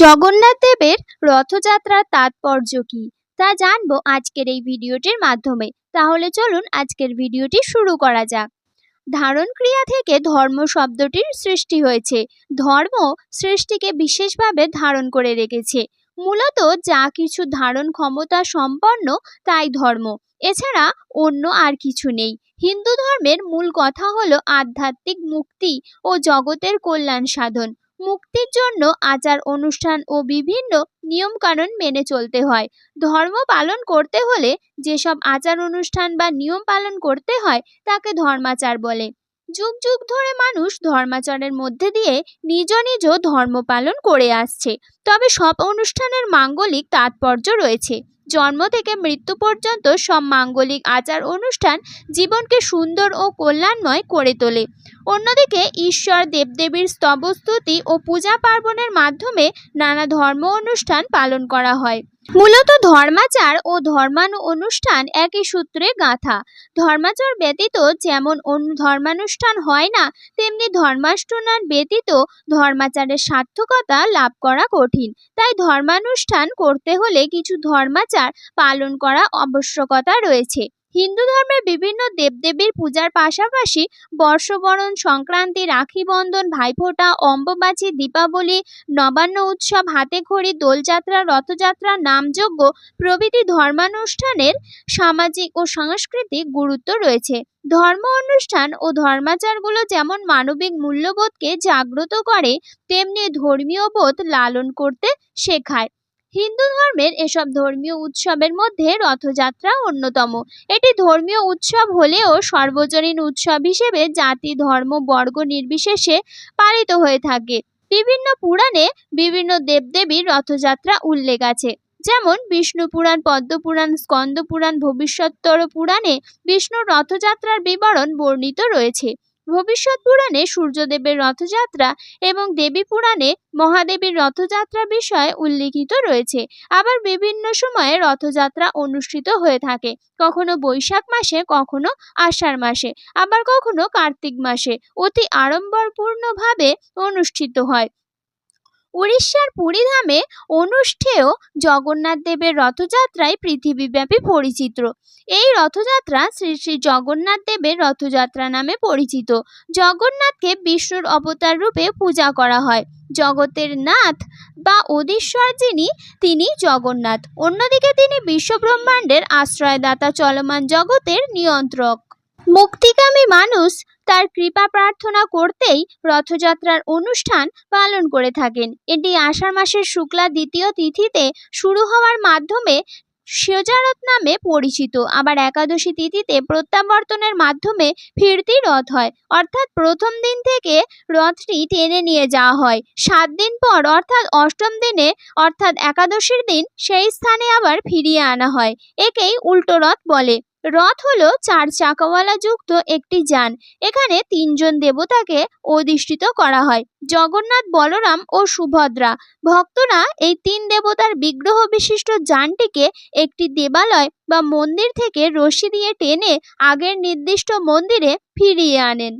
জগন্নাথ দেবের রথযাত্রার তাৎপর্য কী? তা জানব আজকের এই ভিডিওটির মাধ্যমে। তাহলে চলুন আজকের ভিডিওটি শুরু করা যাক। ধারণ ক্রিয়া থেকে ধর্ম শব্দটির সৃষ্টি হয়েছে। ধর্ম সৃষ্টিকে বিশেষভাবে ধারণ করে রেখেছে। মূলত যা কিছু ধারণ ক্ষমতা সম্পন্ন তাই ধর্ম। এছাড়া অন্য আর কিছু নেই। হিন্দু ধর্মের মূল কথা হলো আধ্যাত্মিক মুক্তি ও জগতের কল্যাণ সাধন। মুক্তির জন্য আচার অনুষ্ঠান ও বিভিন্ন নিয়মকানুন মেনে চলতে হয়। ধর্ম পালন করতে হলে যেসব আচার অনুষ্ঠান বা নিয়ম পালন করতে হয়, তাকে ধর্মাচার বলে। যুগ যুগ ধরে মানুষ ধর্মাচারের মধ্যে দিয়ে নিজ নিজ ধর্ম পালন করে আসছে। তবে সব অনুষ্ঠানের মাঙ্গলিক তাৎপর্য রয়েছে। জন্ম থেকে মৃত্যু পর্যন্ত সব মাঙ্গলিক আচার অনুষ্ঠান জীবনকে সুন্দর ও কল্যাণময় করে তোলে। অন্যদিকে ঈশ্বর দেবদেবীর স্তবস্তুতি ও পূজা পার্বণের মাধ্যমে নানা ধর্ম অনুষ্ঠান পালন করা হয়। মূলত ধর্মাচার ও ধর্মানু অনুষ্ঠান একই সূত্রে গাঁথা। ধর্মাচার ব্যতীত যেমন ধর্মানুষ্ঠান হয় না, তেমনি ধর্মানুষ্ঠান ব্যতীত ধর্মাচারের সার্থকতা লাভ করা কঠিন। তাই ধর্মানুষ্ঠান করতে হলে কিছু ধর্মাচার পালন করা আবশ্যকতা রয়েছে। হিন্দু ধর্মের বিভিন্ন দেবদেবীর পূজার পাশাপাশি বর্ষবরণ সংক্রান্তি, রাখি বন্ধন, ভাইফোঁটা, অম্বুবাচী, দীপাবলি, নবান্ন উৎসব হাতে খড়ি দোলযাত্রা, রথযাত্রা নামযজ্ঞ প্রভৃতি ধর্মানুষ্ঠানের সামাজিক ও সাংস্কৃতিক গুরুত্ব রয়েছে। ধর্ম অনুষ্ঠান ও ধর্মাচারগুলো যেমন মানবিক মূল্যবোধকে জাগ্রত করে, তেমনি ধর্মীয় বোধ লালন করতে শেখায়। হিন্দু ধর্মের এসব ধর্মীয় উৎসবের মধ্যে রথযাত্রা অন্যতম। এটি ধর্মীয় উৎসব হলেও সর্বজনীন উৎসব হিসেবে জাতি, ধর্ম, বর্গ নির্বিশেষে পালিত হয়ে থাকে। বিভিন্ন পুরাণে বিভিন্ন দেবদেবীর রথযাত্রা উল্লেখ আছে। যেমন বিষ্ণু পুরাণ পদ্মপুরাণ স্কন্দ পুরাণ, ভবিষ্যত্তর পুরাণে বিষ্ণুর রথযাত্রার বিবরণ বর্ণিত রয়েছে। ভবিষ্যৎ পুরাণে সূর্যদেবের রথযাত্রা এবং দেবী পুরাণে মহাদেবীর রথযাত্রা বিষয়ে উল্লিখিত রয়েছে। আবার বিভিন্ন সময়ে রথযাত্রা অনুষ্ঠিত হয়ে থাকে। কখনো বৈশাখ মাসে, কখনো আষাঢ় মাসে, আবার কখনো কার্তিক মাসে। অতি আড়ম্বরপূর্ণভাবে অনুষ্ঠিত হয়। উড়িষ্যার পুরীধামে অনুষ্ঠেয় জগন্নাথ দেবের রথযাত্রায় পৃথিবীব্যাপী পরিচিত। এই রথযাত্রা শ্রী শ্রী জগন্নাথ দেবের রথযাত্রা নামে পরিচিত। জগন্নাথকে বিষ্ণুর অবতার রূপে পূজা করা হয়। জগতের নাথ বা অধীশ্বর যিনি, তিনি জগন্নাথ। অন্যদিকে তিনি বিশ্বব্রহ্মাণ্ডের আশ্রয়দাতা চলমান জগতের নিয়ন্ত্রক। মুক্তিকামী মানুষ তার কৃপা প্রার্থনা করতেই রথযাত্রার অনুষ্ঠান পালন করে থাকেন। এটি আষাঢ় মাসের শুক্লা দ্বিতীয় তিথিতে শুরু হওয়ার মাধ্যমে সেজারত নামে পরিচিত। আবার একাদশী তিথিতে প্রত্যাবর্তনের মাধ্যমে ফিরতি রথ হয়। অর্থাৎ প্রথম দিন থেকে রথটি টেনে নিয়ে যাওয়া হয়। সাত দিন পর অর্থাৎ অষ্টম দিনে, অর্থাৎ একাদশীর দিন, সেই স্থানে আবার ফিরিয়ে আনা হয়। একেই উল্টো রথ বলে। রথ হলো চার চাকাওয়ালা যুক্ত একটি যান। এখানে তিনজন দেবতাকে অধিষ্ঠিত করা হয়, জগন্নাথ, বলরাম ও সুভদ্রা। ভক্তরা এই তিন দেবতার বিগ্রহ বিশিষ্ট যানটিকে একটি দেবালয় বা মন্দির থেকে রশি দিয়ে টেনে আগের নির্দিষ্ট মন্দিরে ফিরিয়ে আনেন।